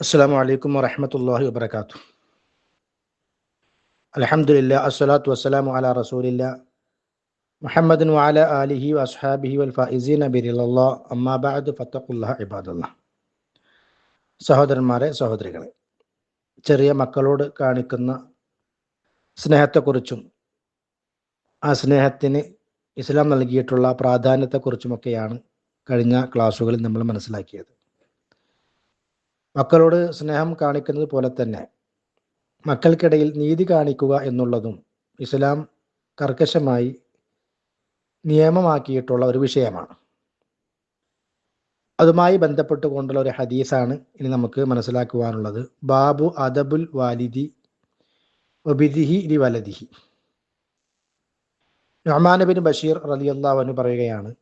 അസ്സാം വലൈക്കും വറഹമത്തല്ലാഹി വബർക്കാത്തു അലഹമുല്ല അസ്സലാത്തു വസ്സലാമു അല റസൂലില്ല മുഹമ്മദിൻ വാല അലിഹി വസ്ഹാബിഹി വൽ ഫൈസീൻ അബിറിലല്ലാ അമ്മാബാദ് ഫത്തഖുല്ലാ ഇബാദുല്ല സഹോദരന്മാരെ സഹോദരികളെ ചെറിയ മക്കളോട് കാണിക്കുന്ന സ്നേഹത്തെക്കുറിച്ചും ആ സ്നേഹത്തിന് ഇസ്ലാം നൽകിയിട്ടുള്ള പ്രാധാന്യത്തെക്കുറിച്ചുമൊക്കെയാണ് കഴിഞ്ഞ ക്ലാസ്സുകളിൽ നമ്മൾ മനസ്സിലാക്കിയത്. മക്കളോട് സ്നേഹം കാണിക്കുന്നത് പോലെ തന്നെ മക്കൾക്കിടയിൽ നീതി കാണിക്കുക എന്നുള്ളതും ഇസ്ലാം കർക്കശമായി നിയമമാക്കിയിട്ടുള്ള ഒരു വിഷയമാണ്. അതുമായി ബന്ധപ്പെട്ടുകൊണ്ടുള്ള ഒരു ഹദീസാണ് ഇനി നമുക്ക് മനസ്സിലാക്കുവാനുള്ളത്. ബാബു അദബുൽ വാലിദി ഒബിദിഹി ലി വലദിഹി. നൊമാൻ ബിൻ ബഷീർ റലിയല്ലാവനു പറയുകയാണ്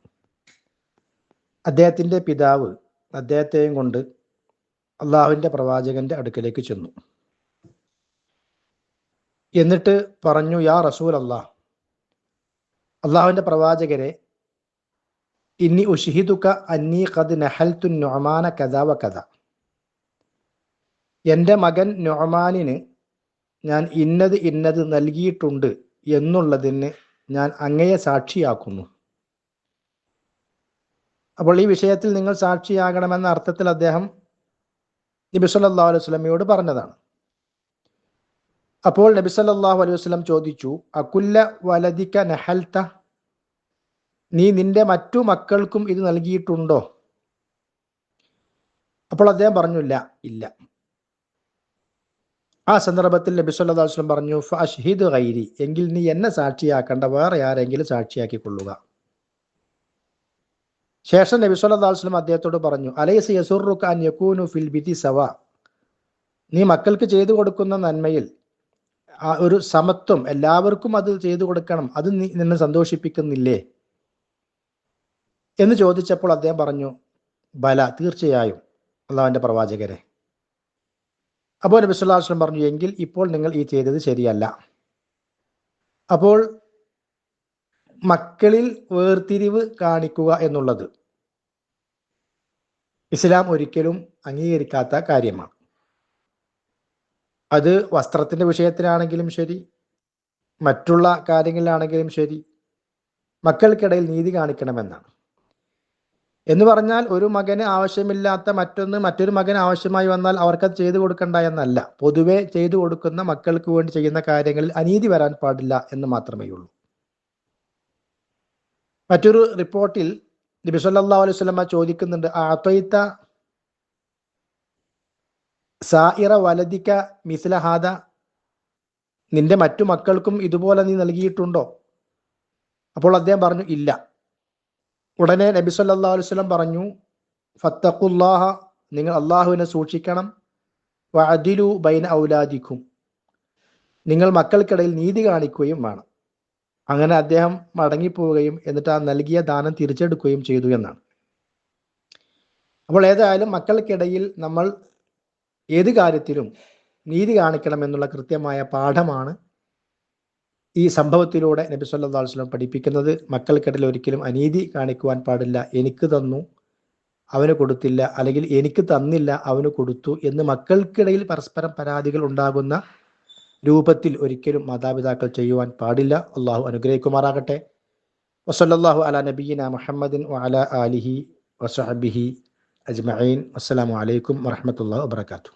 അദ്ദേഹത്തിന്റെ പിതാവ് അദ്ദേഹത്തെയും കൊണ്ട് അള്ളാഹുവിന്റെ പ്രവാചകന്റെ അടുക്കലേക്ക് ചെന്നു. എന്നിട്ട് പറഞ്ഞു യാ റസൂൽ അള്ളാഹ് അള്ളാഹുവിന്റെ പ്രവാചകരെ ഇന്നി ഉഷിഹിദുക്ക അന്നീ ഖദ് നഹൽത്തു നൊമാന കഥ വ കഥ എന്റെ മകൻ നൊമാനിന് ഞാൻ ഇന്നത് ഇന്നത് നൽകിയിട്ടുണ്ട് എന്നുള്ളതിന് ഞാൻ അങ്ങയെ സാക്ഷിയാക്കുന്നു. അപ്പോൾ ഈ വിഷയത്തിൽ നിങ്ങൾ സാക്ഷിയാകണമെന്ന അർത്ഥത്തിൽ അദ്ദേഹം നബി സല്ലല്ലാഹു അലൈഹി വസല്ലമയോട് പറഞ്ഞതാണ്. അപ്പോൾ നബി സല്ലല്ലാഹു അലൈഹി വസ്ലം ചോദിച്ചു അകുല്ല വലതിക്ക നഹൽത? നീ നിന്റെ മറ്റു മക്കൾക്കും ഇത് നൽകിയിട്ടുണ്ടോ? അപ്പോൾ അദ്ദേഹം പറഞ്ഞു ഇല്ല ഇല്ല. ആ സന്ദർഭത്തിൽ നബി അലൈഹി വസല്ലം പറഞ്ഞു ഫഅഷ്ഹിദ് ഗൈരി എങ്കിൽ നീ എന്നെ സാക്ഷിയാക്കേണ്ട വേറെ ആരെങ്കിലും സാക്ഷിയാക്കിക്കൊള്ളുക. ശേഷം നബി സല്ലല്ലാഹു അലൈഹി വസല്ലം അദ്ദേഹത്തോട് പറഞ്ഞു അലൈസ യസുറുക അൻ യകൂനു ഫിൽ ബിതി സവ. നീ മക്കൾക്ക് ചെയ്തു കൊടുക്കുന്ന നന്മയിൽ ആ ഒരു സമത്വം എല്ലാവർക്കും അത് ചെയ്തു കൊടുക്കണം അത് നീ നിന്നെ സന്തോഷിപ്പിക്കുന്നില്ലേ? എന്ന് ചോദിച്ചപ്പോൾ അദ്ദേഹം പറഞ്ഞു ബല തീർച്ചയായും അള്ളാഹുവിന്റെ പ്രവാചകരെ. അപ്പോൾ നബി വസല്ലം പറഞ്ഞു എങ്കിൽ ഇപ്പോൾ നിങ്ങൾ ഈ ചെയ്തത് ശരിയല്ല. അപ്പോൾ മക്കളിൽ വേർതിരിവ് കാണിക്കുക എന്നുള്ളത്. ഇസ്ലാം ഒരിക്കലും അംഗീകരിക്കാത്ത കാര്യമാണ്. അത് വസ്ത്രത്തിന്റെ വിഷയത്തിലാണെങ്കിലും ശരി മറ്റുള്ള കാര്യങ്ങളിലാണെങ്കിലും ശരി മക്കൾക്കിടയിൽ നീതി കാണിക്കണമെന്നാണ്. എന്ന് പറഞ്ഞാൽ ഒരു മകന് ആവശ്യമില്ലാത്ത മറ്റൊന്ന് മറ്റൊരു മകന് ആവശ്യമായി വന്നാൽ അവർക്കത് ചെയ്തു കൊടുക്കണ്ട എന്നല്ല. പൊതുവെ ചെയ്തു കൊടുക്കുന്ന മക്കൾക്ക് വേണ്ടി ചെയ്യുന്ന കാര്യങ്ങളിൽ അനീതി വരാൻ പാടില്ല എന്ന് മാത്രമേ ഉള്ളൂ മറ്റൊരു റിപ്പോർട്ടിൽ നബി സല്ലല്ലാഹു അലൈഹി വസല്ലമ ചോദിക്കുന്നുണ്ട് ആത്വയിത്ത സായിറ വലദിക്ക മിസ്ലഹാദ നിന്റെ മറ്റു മക്കൾക്കും ഇതുപോലെ നീ നൽകിയിട്ടുണ്ടോ? അപ്പോൾ അദ്ദേഹം പറഞ്ഞു ഇല്ല. ഉടനെ നബി സല്ലല്ലാഹു അലൈഹി വസല്ലം പറഞ്ഞു ഫത്തഖുല്ലാഹ നിങ്ങൾ അള്ളാഹുവിനെ സൂക്ഷിക്കണം. വഅദിലു ബൈന ഔലാദിക്കും. നിങ്ങൾ മക്കൾക്കിടയിൽ നീതി കാണിക്കുകയും വേണം. അങ്ങനെ അദ്ദേഹം മടങ്ങിപ്പോവുകയും എന്നിട്ട് ആ നൽകിയ ദാനം തിരിച്ചെടുക്കുകയും ചെയ്തു എന്നാണ്. അപ്പോൾ ഏതായാലും മക്കൾക്കിടയിൽ നമ്മൾ ഏത് കാര്യത്തിലും നീതി കാണിക്കണം എന്നുള്ള കൃത്യമായ പാഠമാണ് ഈ സംഭവത്തിലൂടെ നബി അലൈഹി വസല്ലം പഠിപ്പിക്കുന്നത്. മക്കൾക്കിടയിൽ ഒരിക്കലും അനീതി കാണിക്കുവാൻ പാടില്ല. എനിക്ക് തന്നു അവന് കൊടുത്തില്ല. അല്ലെങ്കിൽ എനിക്ക് തന്നില്ല അവന് കൊടുത്തു എന്ന് മക്കൾക്കിടയിൽ പരസ്പരം പരാതികൾ ഉണ്ടാകുന്ന രൂപത്തിൽ ഒരിക്കലും മാതാപിതാക്കൾ ചെയ്യുവാൻ പാടില്ല. അള്ളാഹു അനുഗ്രഹിക്കുമാറാകട്ടെ. വസല്ലാഹു അല നബീന മുഹമ്മദിൻ വഅല ആലിഹി വസഹബിഹി അജ്മഈൻ. അസ്സലാമു അലൈക്കും വറഹ്മത്തുള്ളാഹി വബറകാതുഹു.